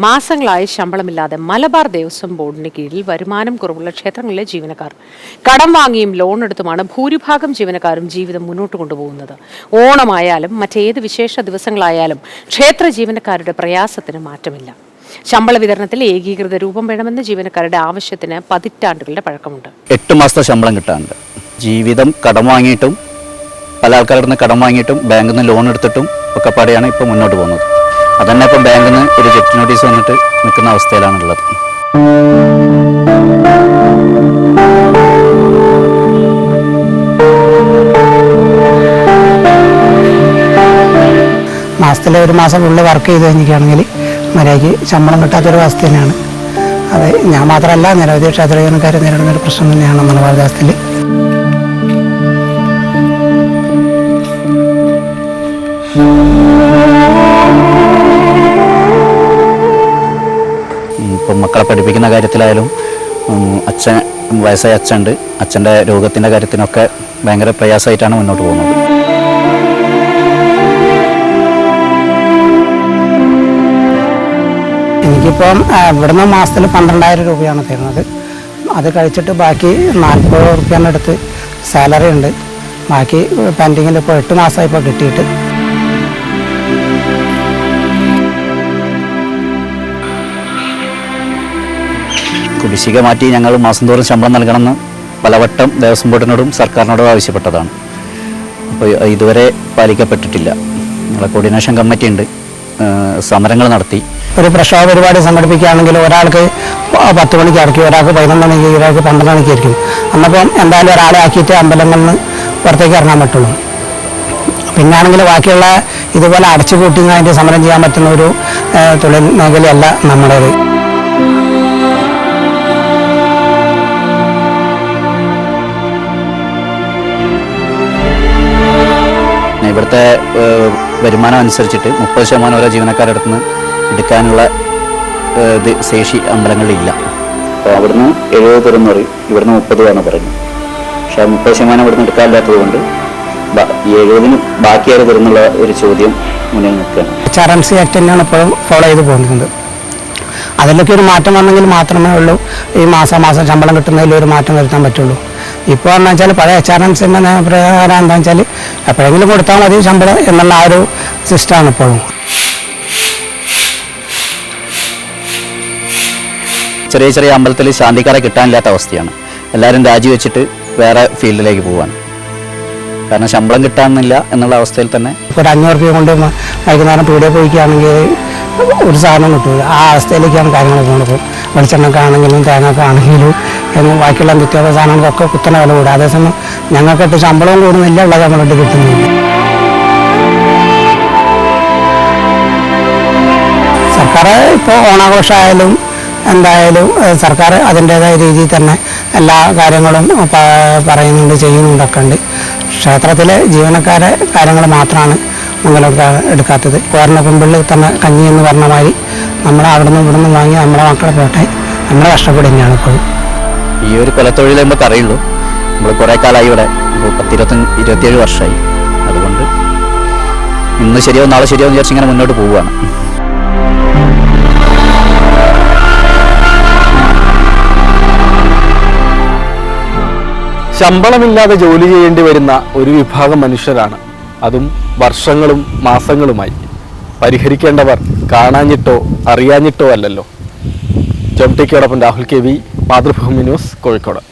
മാസങ്ങളായി ശമ്പളമില്ലാതെ മലബാർ ദേവസ്വം ബോർഡിന് കീഴിൽ വരുമാനം കുറവുള്ള ക്ഷേത്രങ്ങളിലെ ജീവനക്കാർ. കടം വാങ്ങിയും ലോൺ എടുത്തുമാണ് ഭൂരിഭാഗം ജീവനക്കാരും ജീവിതം മുന്നോട്ട് കൊണ്ടുപോകുന്നത്. ഓണമായാലും മറ്റേത് വിശേഷ ദിവസങ്ങളായാലും ക്ഷേത്ര ജീവനക്കാരുടെ പ്രയാസത്തിന് മാറ്റമില്ല. ശമ്പള വിതരണത്തിൽ ഏകീകൃത രൂപം വേണമെന്ന ജീവനക്കാരുടെ ആവശ്യത്തിന് പതിറ്റാണ്ടുകളുടെ പഴക്കമുണ്ട്. എട്ട് മാസത്തെ ശമ്പളം കിട്ടാനുണ്ട്. ജീവിതം കടം വാങ്ങിയിട്ടും പല ആൾക്കാരുടെ കടം വാങ്ങിയിട്ടും ബാങ്കിൽ നിന്ന് ലോൺ എടുത്തിട്ടും ഒക്കെ പാടെയാണ് ഇപ്പോൾ മുന്നോട്ട് പോകുന്നത്. അതന്നെ ഇപ്പം ബാങ്കിൽ നിന്ന് ഒരു ജപ്തി നോട്ടീസ് വന്നിട്ട് നിൽക്കുന്ന അവസ്ഥയിലാണുള്ളത്. മാസത്തിലെ ഒരു മാസം ഫുള്ള് വർക്ക് ചെയ്ത് കഴിഞ്ഞിരിക്കുകയാണെങ്കിൽ മര്യാദയ്ക്ക് ശമ്പളം കിട്ടാത്തൊരു അവസ്ഥ തന്നെയാണ്. അത് ഞാൻ മാത്രമല്ല നിരവധി ക്ഷേത്ര ജീവനക്കാർ നേരിടുന്ന ഒരു പ്രശ്നം തന്നെയാണ് മലബാർ ദേവസ്ഥയിൽ ഇപ്പം മക്കളെ പഠിപ്പിക്കുന്ന കാര്യത്തിലായാലും അച്ഛൻ വയസ്സായ അച്ഛനുണ്ട്. അച്ഛന്റെ രോഗത്തിന്റെ കാര്യത്തിനൊക്കെ ഭയങ്കര പ്രയാസമായിട്ടാണ് മുന്നോട്ട് പോകുന്നത്. എനിക്കിപ്പം ഇവിടുന്ന് മാസത്തിൽ പന്ത്രണ്ടായിരം രൂപയാണ് തരുന്നത്. അത് കഴിച്ചിട്ട് ബാക്കി നാൽപ്പത് റുപ്യേന്റെ അടുത്ത് സാലറി ഉണ്ട്. ബാക്കി പെൻഡിങ്ങിൽ ഇപ്പോൾ എട്ട് മാസമായി ഇപ്പോൾ കിട്ടിയിട്ട് കുടിശ്ശിക മാറ്റി ഞങ്ങൾ മാസം തോറും ശമ്പളം നൽകണമെന്ന് പലവട്ടം ദേവസ്വം ബോർഡിനോടും സർക്കാരിനോടും ആവശ്യപ്പെട്ടതാണ്. അപ്പോൾ ഇതുവരെ പാലിക്കപ്പെട്ടിട്ടില്ല. ഞങ്ങളെ കോർഡിനേഷൻ കമ്മിറ്റി ഉണ്ട്. സമരങ്ങൾ നടത്തി. ഒരു പ്രക്ഷോഭ പരിപാടി സംഘടിപ്പിക്കുകയാണെങ്കിൽ ഒരാൾക്ക് പത്ത് മണിക്ക് ഇറക്കി ഒരാൾക്ക് പതിനൊന്ന് മണിക്ക് ഒരാൾക്ക് പന്ത്രണ്ട് മണിക്ക് ആയിരിക്കും അന്നപ്പം എന്തായാലും ഒരാളെ ആക്കിയിട്ട് അമ്പലങ്ങളിൽ നിന്ന് പുറത്തേക്ക് ഇറങ്ങാൻ പറ്റുള്ളൂ. പിന്നാണെങ്കിൽ ബാക്കിയുള്ള ഇതുപോലെ അടച്ചുപൂട്ടി അതിന്റെ സമരം ചെയ്യാൻ പറ്റുന്ന ഒരു തൊഴിൽ മേഖലയല്ല നമ്മുടേത്. ഇവിടുത്തെ വരുമാനം അനുസരിച്ചിട്ട് മുപ്പത് ശതമാനം ഓരോ ജീവനക്കാരുടെ അടുത്ത് നിന്ന് എടുക്കാനുള്ള ഇത് ശേഷി അമ്പലങ്ങളിലില്ല. അപ്പോൾ അവിടുന്ന് എഴുപത് തരുമെന്ന് പറയും. ഇവിടുന്ന് മുപ്പത് രൂപയാണ് പറയുന്നത് പക്ഷേ മുപ്പത് ശതമാനം ഇവിടുന്ന് എടുക്കാനില്ലാത്തത് കൊണ്ട് എഴുപതിന് ബാക്കിയായി തരുന്നുള്ള ഒരു ചോദ്യം മുന്നിൽ നിൽക്കുകയാണ്. H R M C act തന്നെയാണ് ഇപ്പോഴും ഫോളോ ചെയ്ത് പോകുന്നത്. അതിലൊക്കെ ഒരു മാറ്റം വന്നെങ്കിൽ മാത്രമേ ഉള്ളൂ. ഈ മാസം മാസം ശമ്പളം കിട്ടുന്നതിൽ ഒരു മാറ്റം വരുത്താൻ പറ്റുള്ളൂ. ഇപ്പോൾ എന്ന് വെച്ചാൽ പഴയ എച്ച് ആർ എം സിന്റെ പ്രകാരം എന്താ വെച്ചാൽ എപ്പോഴെങ്കിലും കൊടുത്താൽ മതി ശമ്പളം എന്നുള്ള ആ ഒരു സിസ്റ്റമാണ് ഇപ്പോഴും. ചെറിയ ചെറിയ അമ്പലത്തിൽ ശാന്തിക്കാരെ കിട്ടാനില്ലാത്ത അവസ്ഥയാണ്. എല്ലാവരും രാജിവെച്ചിട്ട് വേറെ ഫീൽഡിലേക്ക് പോവാണ്. കാരണം ശമ്പളം കിട്ടാനില്ല എന്നുള്ള അവസ്ഥയിൽ തന്നെ ഒരു അഞ്ഞൂറ് രൂപ കൊണ്ട് വൈകുന്നേരം പീടിയ പോയിക്കുകയാണെങ്കിൽ ഒരു സാധനം കിട്ടുക ആ അവസ്ഥയിലേക്കാണ് കാര്യങ്ങൾ പോകുന്നത് വെളിച്ചെണ്ണക്കാണെങ്കിലും തേങ്ങക്കാണെങ്കിലും എന്ന് ബാക്കിയുള്ള നിത്യോപ സാധനങ്ങൾക്കൊക്കെ കുത്തനെ വില കൂടും. അതേസമയം ഞങ്ങൾക്കിട്ട് ശമ്പളവും കൂടുന്നില്ല ഉള്ളത് നമ്മളിട്ട് കിട്ടുന്നില്ല. സർക്കാർ ഇപ്പോൾ ഓണാഘോഷമായാലും എന്തായാലും സർക്കാർ അതിന്റേതായ രീതിയിൽ തന്നെ എല്ലാ കാര്യങ്ങളും പറയുന്നുണ്ട് ചെയ്യുന്നുണ്ടൊക്കെ ഉണ്ട്. ക്ഷേത്രത്തിലെ ജീവനക്കാരെ കാര്യങ്ങൾ മാത്രമാണ് മുന്നിലോട്ട് എടുക്കാത്തത്. കോരണ കുമ്പിളിൽ തന്നെ കഞ്ഞി എന്ന് പറഞ്ഞ മാതിരി നമ്മൾ അവിടുന്ന് ഇവിടുന്ന് വാങ്ങി നമ്മളെ മക്കളെ പോട്ടെ. നമ്മളെ കഷ്ടപ്പെട്ട് തന്നെയാണ് ഇപ്പോഴും. ഈ ഒരു കൊലത്തൊഴിൽ നമുക്ക് അറിയുള്ളൂ നമ്മൾ കുറേ കാലമായി ഇവിടെ പത്തിരുപത്തഞ്ച് ഇരുപത്തിയേഴ് വർഷമായി. അതുകൊണ്ട് ഇന്ന് ശരിയോ നാളെ ശരിയോ എന്ന് വിചാരിച്ചിങ്ങനെ മുന്നോട്ട് പോവുകയാണ്. ശമ്പളമില്ലാതെ ജോലി ചെയ്യേണ്ടി വരുന്ന ഒരു വിഭാഗം മനുഷ്യരാണ്. അതും വർഷങ്ങളും മാസങ്ങളുമായി. പരിഹരിക്കേണ്ടവർ കാണാഞ്ഞിട്ടോ അറിയാഞ്ഞിട്ടോ അല്ലല്ലോ. ജംടിക്കോടൊപ്പം Rahul K V Mathrubhumi news Kozhikode.